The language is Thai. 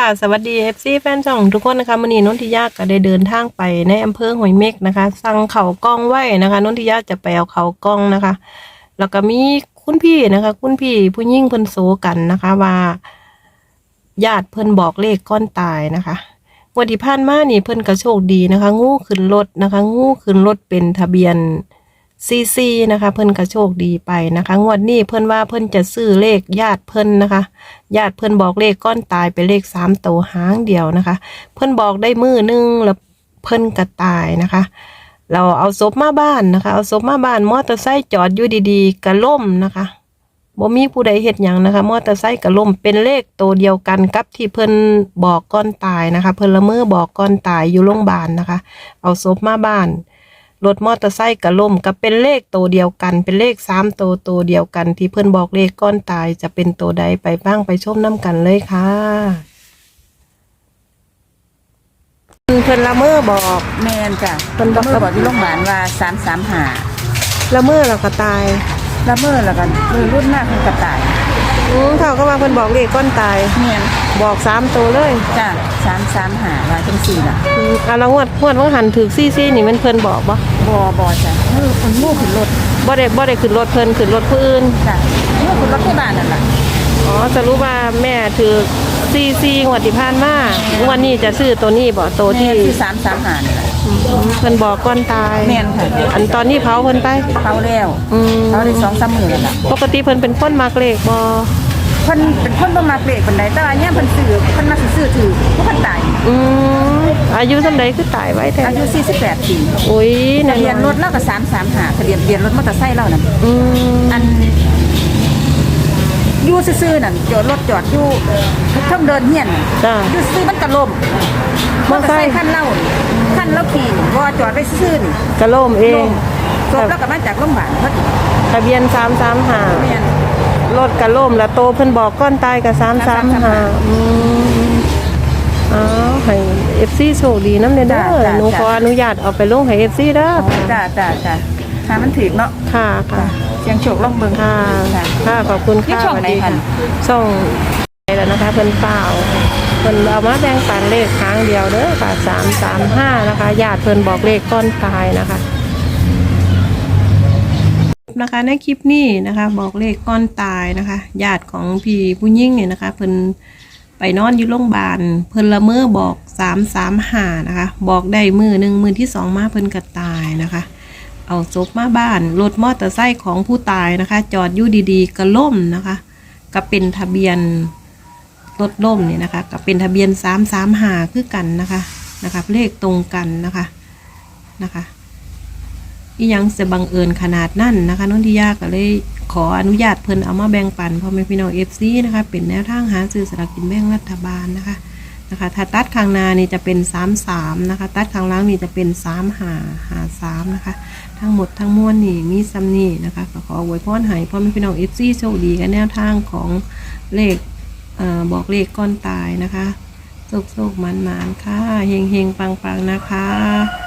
ค่ะ สวัสดี FC แฟนช่องทุกคนนะคะวันนี้นนทิยาก็ได้เดินทางไปในอำเภอหอยเม็กนะคะสั่งเขากล้องไว้นะคะนนทิยาจะไปเอาเขากล้องนะคะ แล้วก็มีคุณพี่นะคะ คุณพี่ผู้ยิ่งเพิ่นโซกันนะคะว่าญาติเพิ่นบอกเลขก้อนตายนะคะวันที่ผ่านมานี่เพิ่นก็โชคดีนะคะ งูขึ้นรถนะคะ งูขึ้นรถเป็นทะเบียนซีซีนะคะ เพิ่นก็โชคดีไปนะคะ งวดนี้เพิ่นว่าเพิ่นจะซื้อเลขญาติเพิ่นนะคะ ญาติเพิ่อนบอกเลขก้อนตายเป็นเลขสามตัวหางเดียวนะคะ เพิ่อนบอกได้มือนึงแล้วเพิ่อนก็ตายนะคะ เราเอาศพมาบ้านนะคะ เอาศพมาบ้านมอเตอร์ไซค์จอดอยู่ดีๆก็ล่มนะคะบ่มีผู้ใดเฮ็ดหยังนะคะ มอเตอร์ไซค์ก็ล่มเป็นเลขตัวเดียวกันกับที่เพิ่นบอกก้อนตายนะคะ เพิ่นละเมอบอกก้อนตายอยู่โรงพยาบาลนะคะ เอาศพมาบ้าน รถมอเตอร์ไซค์ก็ล่มก็เป็นเลขตัวเดียวกัน เป็นเลขสามตัวตัวเดียวกัน ที่เพิ่นบอกเลขก้อนตายจะเป็นตัวใดไปบ้างไปชมน้ำกันเลยค่ะเพิ่นละเมอบอกแมนจ้ะเพิ่นบอกเมื่อบอกที่โรงพยาบาลว่าสามสามหาละเมอเราก็ตายแล้วเมื่อแล้วกันมือรุ่นมากมันกระต่าย อืมเท่าก็ว่าเพิ่นบอกเลขก้อนตายแมนบอกสามตัวเลยจ้ะสามสามหาว่าจังสี่ล่ะอืมอะแล้วงวดงวดว่าหันถือซี่ซี่นี่มันเพิ่นบอกบ่บอบอจ้ะเมื่อคนงูขึ้นรถบ่ได้บ่ได้ขึ้นรถเพิ่นขึ้นรถผู้อื่นจ้ะเมื่อคนรถที่บ้านนั่นแหละอ๋อสรุปว่าแม่ถือซี่ซี่งวดที่ผ่านมางวดนี้จะซื้อตัวนี้บ่ตัวแมที่นที่สามสามหานี่แหละอืม เพิ่นบอกก้อนตายแม่นค่ะอันตอนนี้เผาเพิ่นไปเขาแล้วอืมเขาได้สองสามหมื่นแล้วล่ะปกติเพิ่นเป็นคนมักเลขบ่เพิ่นเป็นคนบ่มาเกรดคนใดแต่ว่าเนี่ยเพิ่นซื้อเพิ่นมาซื้อถือผู้คนตายอืมอายุส่าใดคือตายไว้แท้อายุ48ปีโอ้ยทะเบียนรถแล้วก็335ทะเบียนทะเบียนรถมอเตอร์ไซค์เรานั่นอืมอันอยู่ซื่อๆนั่นจอดรถจอดอยู่ท่องเดินเฮียนน่ะจ้าอยู่ซื่อมันกระลม มมออเตเตออร์ร์ไซค์ไซค์ขั้นเล่านี่ขั้นเล่าขี่นี่ว่าจอดไว้ซื่อๆนี่กระโลมเอลงมจบแล้วก็มาจากโรงพยาบาลเพิ่นทะเบียน335แม่นรถกระโลมแล้วโตเพิ่นบอกก้อนตายกับ335อืมอ๋อให้ FC โชคดีนำเด้อเด้อหนูขออนุญาตเอาไปลงให้ FC เด้อจ้าจ้าจ้าหามันถึกเนาะค่ะค่ะเสียงโชคล่องเบิงค่ะค่ะค่ะขอบคุณนี่ค่ะช่องไหนสวัสดีคะช่องไหนแล้วนะคะเพิ่นเปล่าเพิ่นเอามาแบ่งปันเลขครั้งเดียวเด้อค่ะสามสามห้านะคะญาติเพิ่นบอกเลขก้อนตายนะคะ นะคะในคลิปนี้นะคะ บอกเลขก้อนตายนะคะญาติของพี่ผู้ยิ่งเนี่ยนะคะเพิ่นไปนอนอยู่โรงพยาบาลเพิ่นละเมอบอกสามสามห้านะคะ บอกได้มือหนึ่งมือที่สองมาเพิ่นก็ตายนะคะเอาศพมาบ้านรถมอเตอร์ไซค์ของผู้ตายนะคะ จอดอยู่ดีๆก็ล่มนะคะ ก็เป็นทะเบียน รถล่มเนี่ยนะคะก็เป็นทะเบียนสามสามหาคือกันนะคะนะคะเลขตรงกันนะคะนะคะอียังจะบังเอิญขนาดนั่นนะคะนนทิยากก็เลยขออนุญาตเพิ่นเอามาแบ่งปันพ่อแม่พี่น้องเอฟซีนะคะเป็นแนวทางหาซื้อสลากกินแบ่งรัฐบาลนะคะนะคะถ้าตัดข้างหน้านี่จะเป็นสามสามนะคะตัดข้างล่างนี่จะเป็นสามหาหาสามนะคะทั้งหมดทั้งมวลนี่มีซัมนี่นะคะขออวยพรให้พ่อแม่พี่น้องเอฟซีโชคดีกันแนวทางของเลข อบอกเลขก้อนตายนะคะโชคโชคมันมานๆค่ะเฮงเฮงปังปังนะคะ